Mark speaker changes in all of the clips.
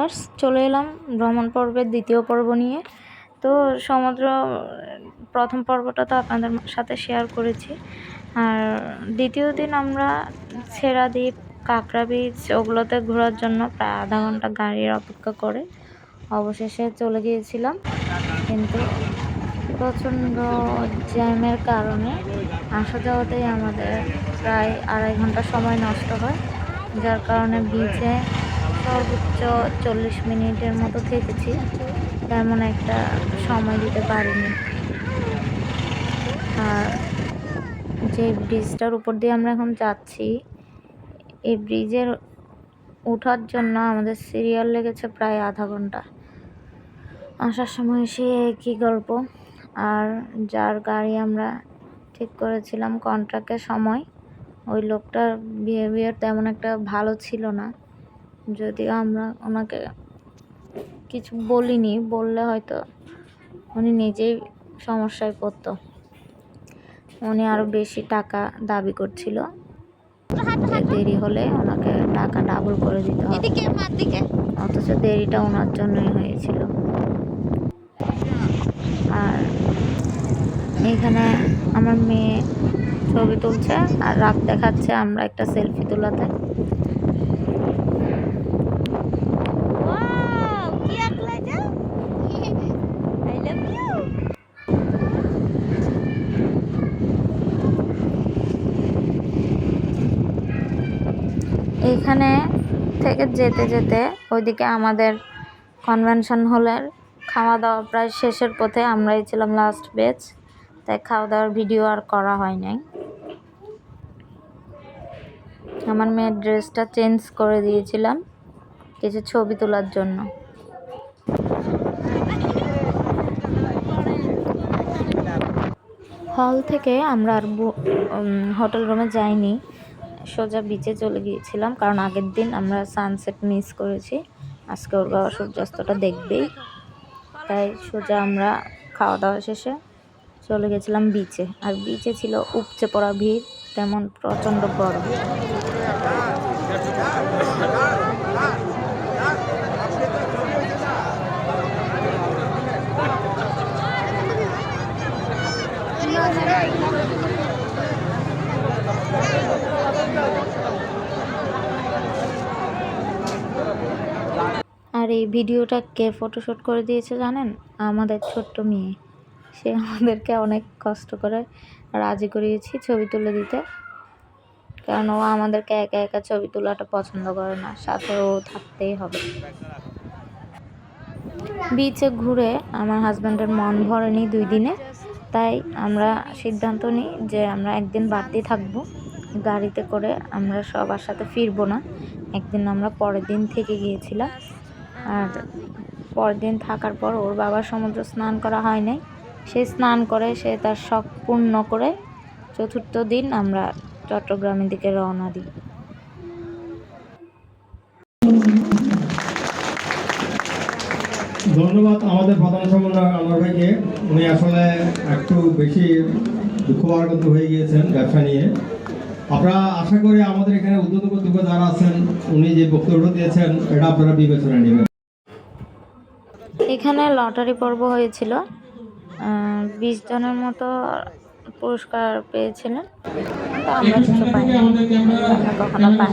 Speaker 1: Viewers চলে এলাম ভ্রমণ পর্বের দ্বিতীয় পর্ব নিয়ে। তো সমুদ্র, প্রথম পর্বটা তো আপনাদের সাথে শেয়ার করেছি। আর দ্বিতীয় দিন আমরা ছেড়া দ্বীপ, কাঁকড়া বিচ ওগুলোতে ঘোরার জন্য প্রায় আধা ঘণ্টা গাড়ির অপেক্ষা করে অবশেষে চলে গিয়েছিলাম। কিন্তু প্রচণ্ড জ্যামের কারণে আসা যাওয়াতেই আমাদের প্রায় আড়াই ঘণ্টা সময় নষ্ট হয়। যার কারণে বিচে সর্বোচ্চ চল্লিশ মিনিটের মতো থেকেছি। তেমন একটা সময় দিতে পারিনি। আর যে ব্রিজটার উপর দিয়ে আমরা এখন যাচ্ছি, এই ব্রিজের ওঠার জন্য আমাদের সিরিয়াল লেগেছে প্রায় আধা ঘণ্টা। আসার সময় সে একই গল্প? আর যার গাড়ি আমরা ঠিক করেছিলাম কন্ট্রাক্টের সময়, ওই লোকটার বিহেভিয়ার তেমন একটা ভালো ছিল না। যদিও আমরা ওনাকে কিছু বলিনি বললে হয়তো উনি নিজেই সমস্যায় পড়তো। উনি আরও বেশি টাকা দাবি করছিল। দেরি হলে ওনাকে টাকা ডাবল করে দিতে হবে। অথচ দেরিটা ওনার জন্যই হয়েছিল। আর এখানে আমার মেয়ে ছবি তুলছে আর রাগ দেখাচ্ছে আমরা একটা সেলফি তোলাতে। এইখানে থেকে যেতে যেতে ওইদিকে আমাদের কনভেনশন হলের খাওয়া দাওয়া প্রায় শেষের পথে আমরাই ছিলাম লাস্ট বেচ তাই খাওয়া দাওয়ার ভিডিও আর করা হয় নাই। আমার মেয়ের ড্রেসটা চেঞ্জ করে দিয়েছিলাম, কিছু ছবি তোলার জন্য। হল থেকে আমরা আর হোটেল রুমে যাইনি। সোজা বিচে চলে গিয়েছিলাম। কারণ আগের দিন আমরা সানসেট মিস করেছি। আজকে ওর বাবা সূর্যাস্তটা দেখবেই। তাই সোজা আমরা খাওয়া দাওয়া শেষে চলে গেছিলাম বিচে আর বিচে ছিল উপচে পড়া ভিড়, তেমন প্রচণ্ড গরম আর এই ভিডিওটা কে ফটোশ্যুট করে দিয়েছে জানেন? আমাদের ছোট্ট মেয়ে। সে আমাদেরকে অনেক কষ্ট করে রাজি করিয়েছি ছবি তুলে দিতে। কারণ ও আমাদেরকে একা একা ছবি তোলাটা পছন্দ করে না। সাথে ও থাকতেই হবে। বিচে ঘুরে আমার হাজব্যান্ডের মন ভরেনি দুই দিনে। তাই আমরা সিদ্ধান্ত নিই যে আমরা একদিন বাড়তি থাকব। গাড়িতে করে আমরা সবার সাথে ফিরবো না। একদিন আমরা পরের দিন থেকে গিয়েছিলাম। আর পরের দিন থাকার পর ওর বাবার সমুদ্র স্নান করা হয় নাই। সে স্নান করে, সে তার শখ পূর্ণ করে চতুর্থ দিন আমরা চট্টগ্রামের দিকে রওনা দিই।
Speaker 2: ধন্যবাদ আমাদের প্রধান সমন্বয় আনোয়ার ভাইকে। উনি আসলে একটু বেশি দুঃখ ভারাক্রান্ত হয়ে গিয়েছেন ব্যবসা নিয়ে। আপনারা আশা করি আমাদের এখানে উদ্যোগ যারা আছেন, উনি যে বক্তব্য দিয়েছেন, এটা আপনারা বিবেচনা নেবেন।
Speaker 1: এখানে লটারি পর্ব হয়েছিল। বিশ জনের মতো পুরস্কার পেয়েছিলেন। আমরা কিছু পাইনি। কখনো পাই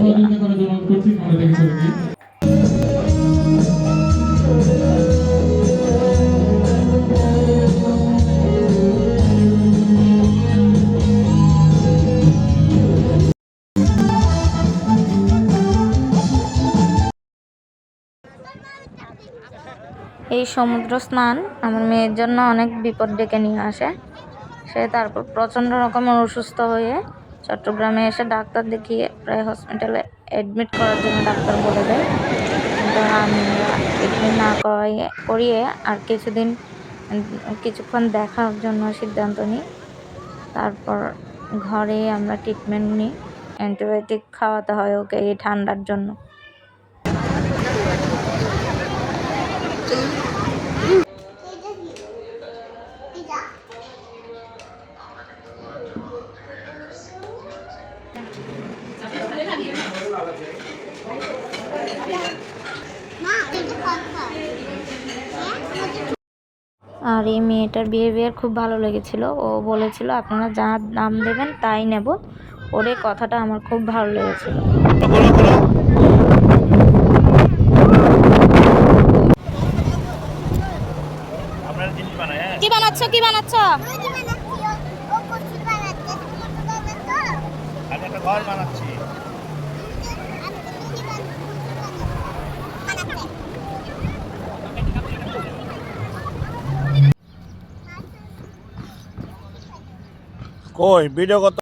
Speaker 1: এই সমুদ্র স্নান আমার মেয়ের জন্য অনেক বিপদ ডেকে নিয়ে আসে। সে তারপর প্রচণ্ড রকমের অসুস্থ হয়ে চট্টগ্রামে এসে ডাক্তার দেখিয়ে প্রায় হসপিটালে অ্যাডমিট করার জন্য ডাক্তার বলে দেয়। কিন্তু আমি ট্রিটমেন্ট না করাইয়ে করিয়ে আর কিছুদিন, কিছুক্ষণ দেখার জন্য সিদ্ধান্ত নিই। তারপর ঘরে আমরা ট্রিটমেন্ট নিই। অ্যান্টিবায়োটিক খাওয়াতে হয় ওকে এই ঠান্ডার জন্য। আর এই মেয়েটার বিহেভিয়ার খুব ভালো লেগেছিল। ও বলেছিল, আপনারা যা দাম দেবেন তাই নেব। ওর কথাটা আমার খুব ভালো লেগেছিল
Speaker 3: আপনারা জিনিস বানায় হ্যাঁ
Speaker 1: কি বানাচ্ছ কি বানাচ্ছ?
Speaker 3: আমি একটা ঘর বানাচ্ছি। কই ভিডিও কত